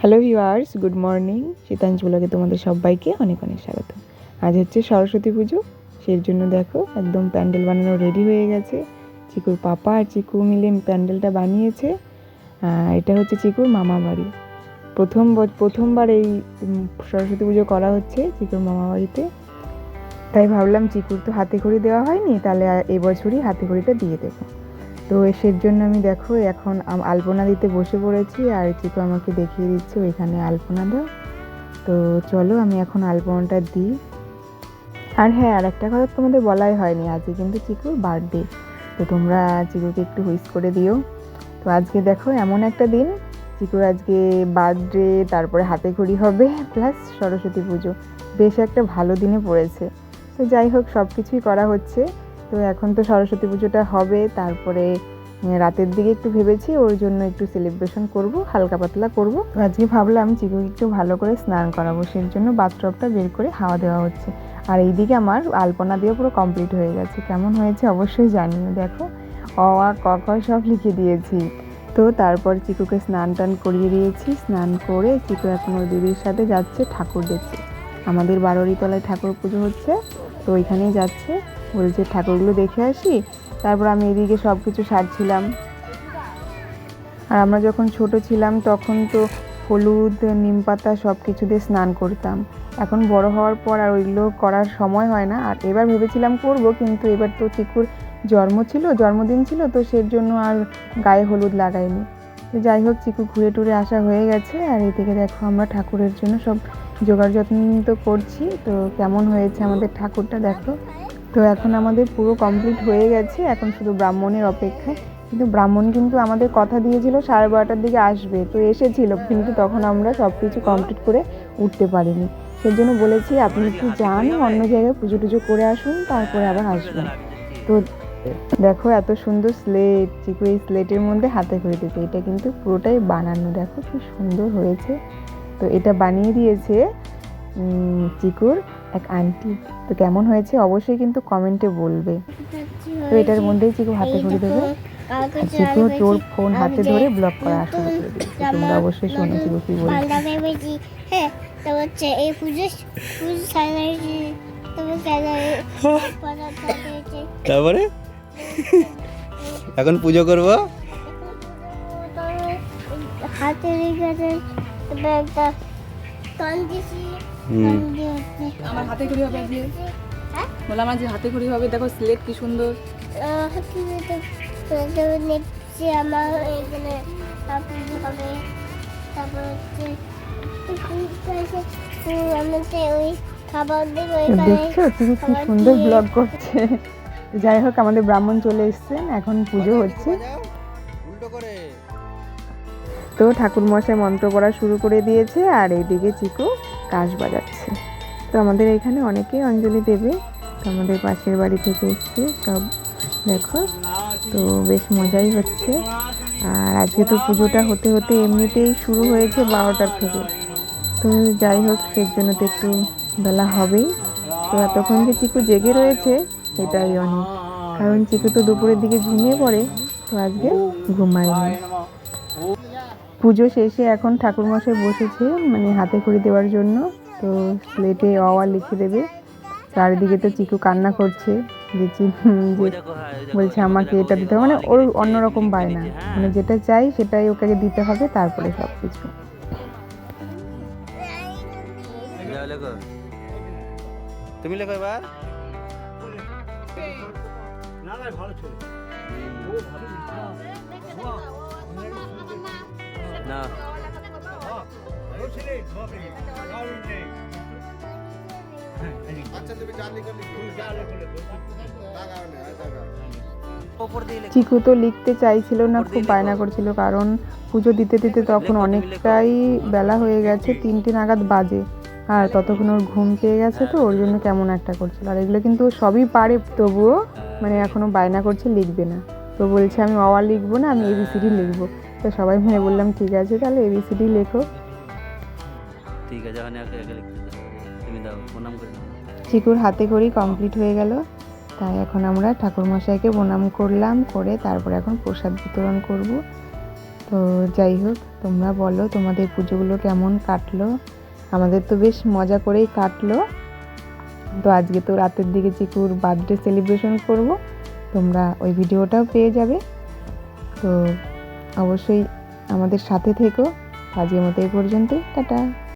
Hello viewers good morning শীতাঞ্চলকে তোমাদের সবাইকে অনেক অনেক স্বাগত। আজ হচ্ছে সরস্বতী পুজো, সেই জন্য দেখো একদম প্যান্ডেল বানানো রেডি হয়ে গেছে। চিকুর পাপা আর চিকু মিলে প্যান্ডেলটা বানিয়েছে। এটা হচ্ছে চিকুর মামা বাড়ি। প্রথম প্রথমবার এই সরস্বতী পুজো করা হচ্ছে চিকুর মামা বাড়িতে। তাই ভাবলাম চিকুর তো হাতে খড়ি দেওয়া হয়নি, তাহলে এবছরই হাতে খড়িটা দিয়ে দেবো। তো এসের জন্য আমি দেখো, এখন আলপনা দিতে বসে পড়েছি আর চিকু আমাকে দেখিয়ে দিচ্ছে ওইখানে আলপনা দাও। তো চলো আমি এখন আলপনাটা দিই। আর হ্যাঁ আর একটা কথা তোমাদের বলাই হয়নি আজকে কিন্তু চিকুর বার্থডে তো তোমরা চিকুকে একটু হুইস করে দিও। তো আজকে দেখো এমন একটা দিন, চিকুর আজকে বার্থডে তারপরে হাতে ঘড়ি হবে প্লাস সরস্বতী পুজো। বেশ একটা ভালো দিনে পড়েছে। তো যাই হোক সব কিছুই করা হচ্ছে। তো এখন তো সরস্বতী পুজোটা হবে, তারপরে রাতের দিকে একটু ভেবেছি, ওর জন্য একটু সেলিব্রেশন করব, হালকা পাতলা করব। আজকে ভাবলাম চিকুকে একটু ভালো করে স্নান করাবো, সেই জন্য বাথটবটা বের করে হাওয়া দেওয়া হচ্ছে। আর এইদিকে আমার আলপনা দিয়ে পুরো কমপ্লিট হয়ে গেছে, কেমন হয়েছে অবশ্যই জানিও দেখো। অ, আ, ক, খ সব লিখে দিয়েছি। তো তারপর চিকুকে স্নান টান করিয়ে দিয়েছি, স্নান করে চিকু এখন ওর দিদির সাথে যাচ্ছে ঠাকুর দেখতে। আমাদের বারোরি তলায় ঠাকুর পুজো হচ্ছে, তো ওইখানেই যাচ্ছে। বলছে ঠাকুরগুলো দেখে আসি, তারপর আমি এদিকে সব কিছু সারছিলাম। আর আমরা যখন ছোট ছিলাম, তখন তো হলুদ, নিম পাতা সব কিছু দিয়ে স্নান করতাম। এখন বড় হওয়ার পর আর ওইগুলো করার সময় হয় না। আর এবার ভেবেছিলাম করব, কিন্তু এবার তো চিকুর জন্ম ছিল, জন্মদিন ছিল, তো সের জন্য আর গায়ে হলুদ লাগাইনি। তো যাই হোক, চিকু ঘুরে টুরে আসা হয়ে গেছে। আর এদিকে দেখো, আমরা ঠাকুরের জন্য সব জোগাড় যত্ন তো করছি। তো কেমন হয়েছে আমাদের ঠাকুরটা, দেখো। তো এখন আমাদের পুরো কমপ্লিট হয়ে গেছে, এখন শুধু ব্রাহ্মণের অপেক্ষায়। কিন্তু ব্রাহ্মণ কিন্তু আমাদের কথা দিয়েছিল, সাড়ে বারোটার দিকে আসবে। তো এসেছিল, কিন্তু তখন আমরা সব কিছু কমপ্লিট করে উঠতে পারিনি। সেই জন্য বলেছি, আপনি একটু যান, অন্য জায়গায় পুজো টুজো করে আসুন, তারপরে আবার আসবেন। তো দেখো, এত সুন্দর স্লেট চিকু এই স্লেটের মধ্যে হাতে করে দিতে এটা কিন্তু পুরোটাই বানানো, দেখো কি সুন্দর হয়েছে। তো এটা বানিয়ে দিয়েছে চিকুর এক আন্টি তো কেমন হয়েছে? অবশ্যই কিন্তু কমেন্টে বলবে। তো এটার মধ্যেই চিকু হাতে করে দেবে। চিকু তোর ফোন হাতে ধরে ব্লক করা শুরু করে দিয়েছে। তোমরা অবশ্যই শোনো চিকু কি বলছে বাংলা ভেবেছি। হ্যাঁ তো হচ্ছে এই পুজো পুজো সাজাইছি তবে সাজাই পদার্থ হয়েছে তারপরে? এখন পুজো করব? হাতে তবে একটা আমার হাতে খড়ি হবে আজকে। হ্যাঁ বললাম আজ হাতে খড়ি হবে। দেখো স্লেট কি সুন্দর। আমার এখানে হবে তারপর হচ্ছে ওই খাবার দেখছ কি সুন্দর ব্লগ করছে। যাই হোক আমাদের ব্রাহ্মণ চলে এসছেন। এখন পুজো হচ্ছে। তো ঠাকুর মশাই মন্ত্র পড়া শুরু করে দিয়েছে। আর এইদিকে চিকু কাশ বাজাচ্ছে। তো আমাদের এখানে অনেকেই অঞ্জলি দেবে, তো আমাদের পাশের বাড়ি থেকে এসছে, সব দেখো। তো বেশ মজাই হচ্ছে। আর আজকে তো পুজোটা হতে হতে এমনিতেই শুরু হয়েছে বারোটার থেকে। তো যাই হোক, সের জন্য তো একটু বেলা হবেই। তো এতক্ষণ যে চিকু জেগে রয়েছে, এটাই অনেক। কারণ চিকু তো দুপুরের দিকে ঘুমিয়ে পড়ে, তো আজকে ঘুমায়নি। পুজো শেষে এখন ঠাকুরমশাই বসেছে মানে হাতে খড়ি দেওয়ার জন্য। তো স্লেটে অওয়া লিখে দেবে। চারিদিকে তো চিকু কান্না করছে যে বলছে আমাকে এটা দিতে হবে। মানে ওর অন্যরকম বায়না। মানে যেটা চাই সেটাই ওকে দিতে হবে তারপরে সব কিছু তুমি লেখো এবার। না ওপর লেখো চিকু তো লিখতে চাইছিল না, খুব বায়না করছিল, কারণ পুজো দিতে দিতে তখন অনেকটাই বেলা হয়ে গেছে, তিনটে নাগাদ বাজে। আর ততক্ষণ ওর ঘুম পেয়ে গেছে তো, ওর জন্য কেমন একটা করছিল। আর এগুলো কিন্তু সবই পারে, তবুও মানে এখনও বায়না করছে, লিখবে না। তো বলছে আমি অওয়া লিখব না আমি এবিসিডি লিখব। তো সবাই মিলে বললাম ঠিক আছে তাহলে এবিসিডি লেখো। ঠিক আছে তুমি দাও প্রণাম করে চিকুর হাতে করেই কমপ্লিট হয়ে গেল। তাই এখন আমরা ঠাকুরমশাইকে প্রণাম করলাম করে তারপরে এখন প্রসাদ বিতরণ করব। তো যাই হোক তোমরা বলো তোমাদের পুজোগুলো কেমন কাটলো? আমাদের তো বেশ মজা করেই কাটলো। তো আজকে তো রাতের দিকে চিকুর বার্থডে সেলিব্রেশন করব। তোমরা ওই ভিডিওটাও পেয়ে যাবে। তো অবশ্যই আমাদের সাথে থেকো। কাজের মতো এই পর্যন্তই। টাটা।